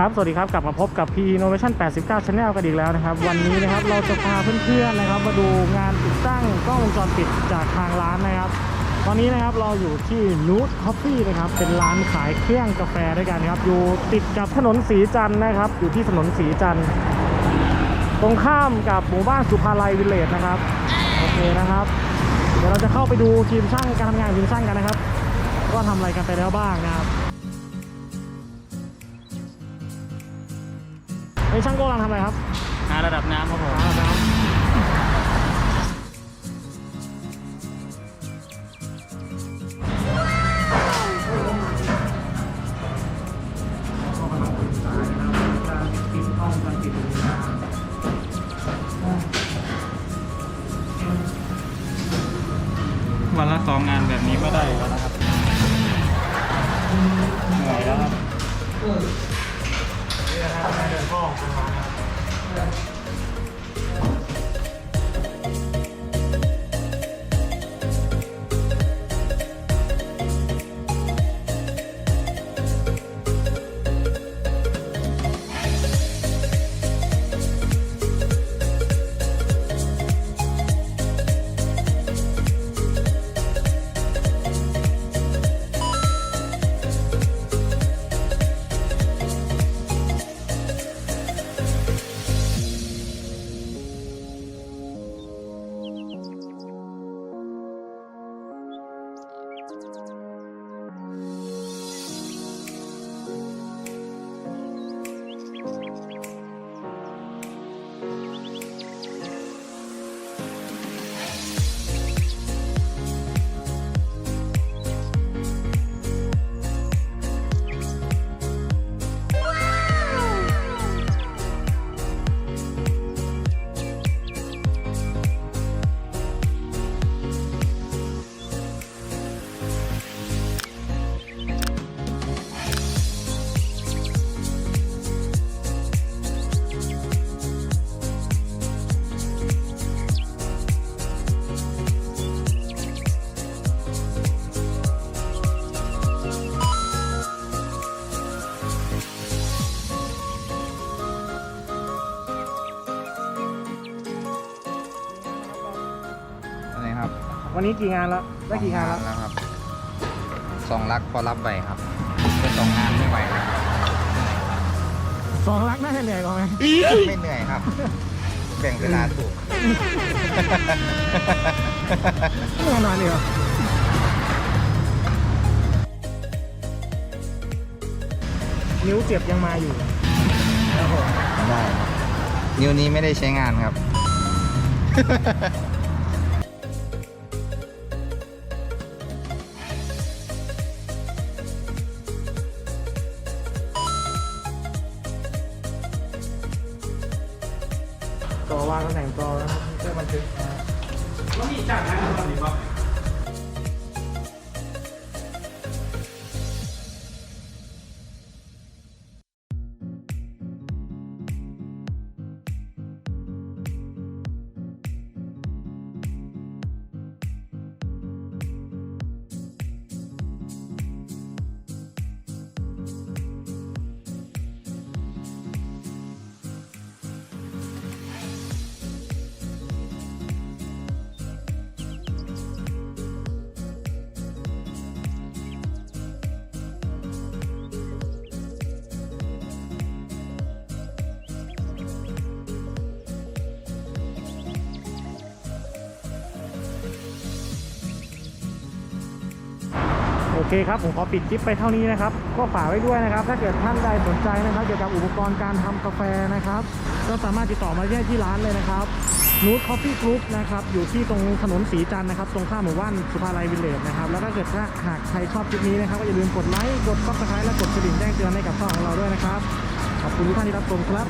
ครับ สวัสดีครับ กลับมาพบกับ P Innovation 89 Channel กันอีกแล้วนะครับ วันนี้นะครับเราจะพาเพื่อนๆนะครับ มาดูงานติดตั้งกล้องวงจรปิดจากทางร้านนะครับ ตอนนี้นะครับเราอยู่ที่ Nude Coffee นะครับ เป็นร้านขายเครื่องกาแฟด้วยกันครับ อยู่ติดกับถนนสีจันทร์นะครับ อยู่ที่ถนนสีจันทร์ตรงข้ามกับหมู่บ้านสุภาลัยวิลเลจนะครับ โอเคนะครับ เดี๋ยวเราจะเข้าไปดูทีมช่างการทำงานทีมช่างกันนะครับ ว่าทำอะไรกันไปแล้วบ้างนะครับ ไอ้ยช่างโก้กำลังทำอะไรครับหาระดับน้ำครับผม น้ำวันละสองงานแบบนี้ก็ได้แล้วนะครับเหนื่อยแล้วครับ นี่นะค วันนี้กี่งานแล้วได้กี่งานแล้วแล้วครับสองลักพอรับไหวครับเป็นสองงานไม่ไหวครับสองลักน่าจะเหนื่อยกว่าไหมไม่เหนื่อยครับ แบ่งเวลาถูกเหนื่อยหน่อยเดียวนิ้วเจ็บยังมาอยู่ครับผมได้ครับนิ้วนี้ไม่ได้ใช้งานครับ ตัววางตำแหน่งต่อนะครับเพื่อบันทึกนะแล้วมีจากนั้นอะไรบ้ เคครับผมขอปิดคลิปไปเท่านี้นะครับ ก็ฝากไว้ด้วยนะครับ ถ้าเกิดท่านใดสนใจนะครับ เกี่ยวกับอุปกรณ์การทำกาแฟนะครับ ก็สามารถติดต่อมาได้ที่ร้านเลยนะครับนูตคอฟฟี่กรุ๊ปนะครับ อยู่ที่ตรงถนนสีจันนะครับ ตรงข้ามหมู่บ้านสุภาลัยวิลเลจนะครับ แล้วถ้าเกิดถ้าหากใครชอบคลิปนี้นะครับ ก็อย่าลืมกดไลค์ กดซับสไครต์และกดกระดิ่งแจ้งเตือนให้กับช่องของเราด้วยนะครับ ขอบคุณทุกท่านที่รับชมครับ